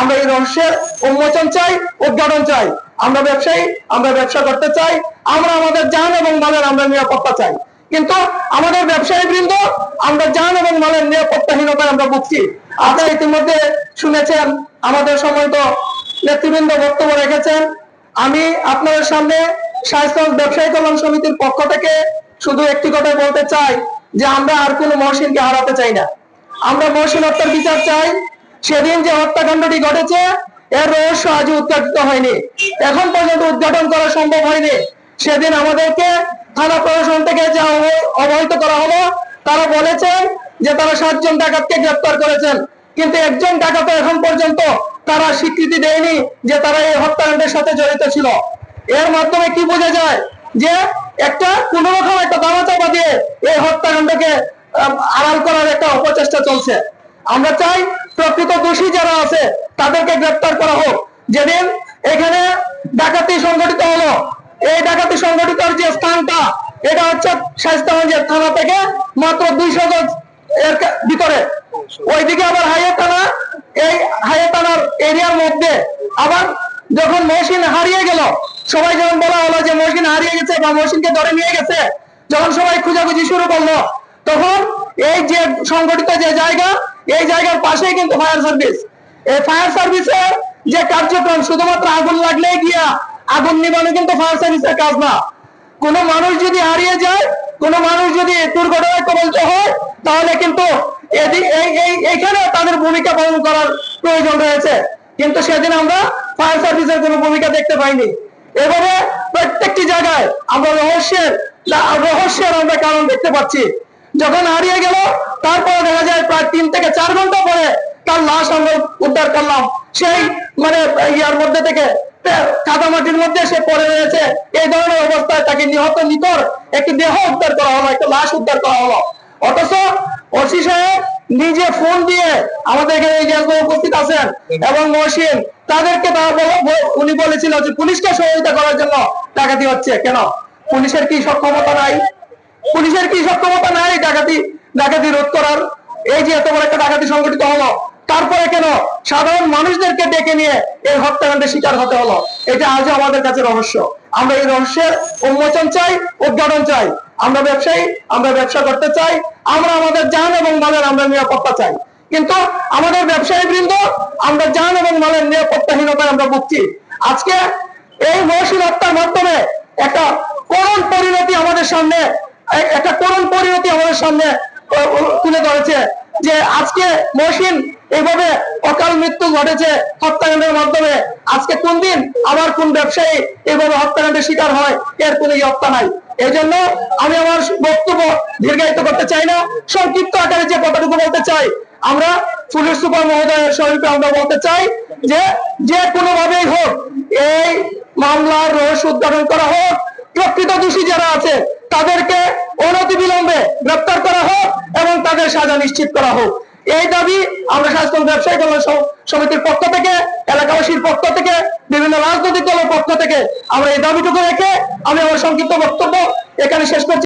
আমরা এই রহস্যের উন্মোচন চাই, উদ্ঘাটন চাই। আমরা ব্যবসায়ী, আমরা ব্যবসা করতে চাই, আমরা আমাদের যান এবং মালের আমরা নিরাপত্তা চাই। কিন্তু আমাদের ব্যবসায়ী বৃন্দ, আমরা জান এবং মালের নিরাপত্তাহীনতায় আমরা ভুগছি। আপনারা ইতিমধ্যে শুনেছেন, আমাদের সময় তো নেতৃবৃন্দ বক্তব্য রেখেছেন। আমি আপনাদের সামনে স্বাস্থ্য ব্যবসায়ী কল্যাণ সমিতির পক্ষ থেকে শুধু একটি কথা বলতে চাই, যে আমরা আর কোনো মহসিনকে হারাতে চাই না। আমরা মহসিন হত্যার বিচার চাই সেদিন যে হত্যাকাণ্ডটি ঘটেছে, এর রহস্য আজও উদ্ঘাটিত হয়নি। এখন পর্যন্ত উদ্ঘাটন করা সম্ভব হয়নি। সেদিন আমাদেরকে থানা প্রশাসন থেকে যা অবহিত করা হলো, তারা বলেছেন যে তারা সাতজন ডাকাতকে গ্রেপ্তার করেছেন। কিন্তু একজন ডাকাত এখন পর্যন্ত তারা স্বীকৃতি দেয়নি যে তারা এই হত্যাকাণ্ডের সাথে জড়িত ছিল। এর মাধ্যমে কি বোঝা যায় যে একটা কোন রকম একটা দামাচাপা দিয়ে এই হত্যাকাণ্ডকে আড়াল করার একটা অপচেষ্টা চলছে। আমরা চাই প্রকৃত দোষী যারা আছে, তাদেরকে গ্রেপ্তার করা হোক। যেদিন এখানে ডাকাতি সংগঠিত হলো, এই ডাকাতি সংগঠিতর যে স্থানটা, এটা হচ্ছে শাইস্তাগঞ্জের থানা থেকে মাত্র দুইশো গজ এর ভিতরে। ওইদিকে আবার হাইয়ে থানা, এই হাইয়ে থানার এরিয়ার মধ্যে আবার যখন মেশিন হারিয়ে গেল, সবাই যখন বলা হলো যে মহসিন হারিয়ে গেছে বা মহসিনকে ধরে নিয়ে গেছে, যখন সবাই খোঁজাখুঁজি শুরু করল, তখন এই যে সংগঠিত যে জায়গা এই জায়গার পাশেই কিন্তু ফায়ার সার্ভিস এই ফায়ার সার্ভিসের যে কার্যক্রম, শুধুমাত্র আগুন লাগলেই গিয়া আগুন নিবানো কিন্তু ফায়ার সার্ভিসের কাজ না। কোন মানুষ যদি হারিয়ে যায়, কোন মানুষ যদি দুর্ঘটনায় কবলিত হয়, তাহলে কিন্তু এইখানে তাদের ভূমিকা পালন করার প্রয়োজন রয়েছে। কিন্তু সেদিন আমরা ফায়ার সার্ভিসের কোনো ভূমিকা দেখতে পাইনি। এভাবে প্রত্যেকটি জায়গায় আমরা রহস্যের রহস্যের আমরা কারণ দেখতে পাচ্ছি। যখন হারিয়ে গেল, তারপরে দেখা যায় প্রায় তিন থেকে চার ঘণ্টা পরে তার লাশ আমরা উদ্ধার করলাম। সেই মানে ইয়ার মধ্যে থেকে কাদা মাটির মধ্যে সে পড়ে রয়েছে। এই ধরনের অবস্থায় তাকে নিহত নিকর একটি দেহ উদ্ধার করা হলো, একটা লাশ উদ্ধার করা হলো। অথচ ওসি সাহেব নিজে ফোন দিয়ে আমাদের এখানে এই যে উপস্থিত আছেন এবং মহসিন তাদেরকে তারা উনি বলেছিল যে পুলিশকে সহযোগিতা করার জন্য ডাকাতি হচ্ছে। কেন? পুলিশের কি সক্ষমতা নাই? পুলিশের কি সক্ষমতা নাই ডাকাতি ডাকাতি রোধ করার? এই যে এত বড় একটা ডাকাতি সংগঠিত হলো, তারপরে কেন সাধারণ মানুষদেরকে ডেকে নিয়ে এই হত্যাকাণ্ডের শিকার হতে হলো? এটা আজও আমাদের কাছে রহস্য। আমরা এই রহস্যের উন্মোচন চাই, উদ্ঘাটন চাই। আমরা ব্যবসায়ী, আমরা ব্যবসা করতে চাই, আমরা আমাদের জান এবং মালের আমরা নিরাপত্তা চাই। কিন্তু আমাদের ব্যবসায়ী বৃন্দ, আমরা জান এবং মালের নিরাপত্তাহীনতায় আমরা ভুগছি। আজকে এই মহসিন হত্যার মাধ্যমে একটা করুণ পরিণতি আমাদের সামনে একটা করুণ পরিণতি আমাদের সামনে তুলে ধরেছে যে আজকে মহসিন এইভাবে অকাল মৃত্যু ঘটেছে হত্যাকাণ্ডের মাধ্যমে। আজকে কোন দিন, আবার কোন ব্যবসায়ী এইভাবে হত্যাকাণ্ডের শিকার হয়, এর কোনো ইয়ত্তা নাই। এই জন্য আমি আমার বক্তব্য দীর্ঘায়িত করতে চাই না, সংক্ষিপ্ত আকারে যে কথাটুকু বলতে চাই, আমরা পুলিশ সুপার মহোদয়ের স্বরূপে আমরা বলতে চাই যে যে কোনো ভাবেই হোক, এই মামলার রহস্য উদ্ঘাটন করা হোক, প্রকৃত দোষী যারা আছে, তাদেরকে অনতি বিলম্বে গ্রেপ্তার করা হোক তাদের সাজা নিশ্চিত করা হোক। এই দাবি আমরা স্বাস্থ্য ব্যবসায়ী কল্যাণ সমিতির পক্ষ থেকে, এলাকাবাসীর পক্ষ থেকে, বিভিন্ন রাজনৈতিক দলের পক্ষ থেকে আমরা এই দাবিটুকু রেখে আমি আমার সংক্ষিপ্ত বক্তব্য এখানে শেষ করছি।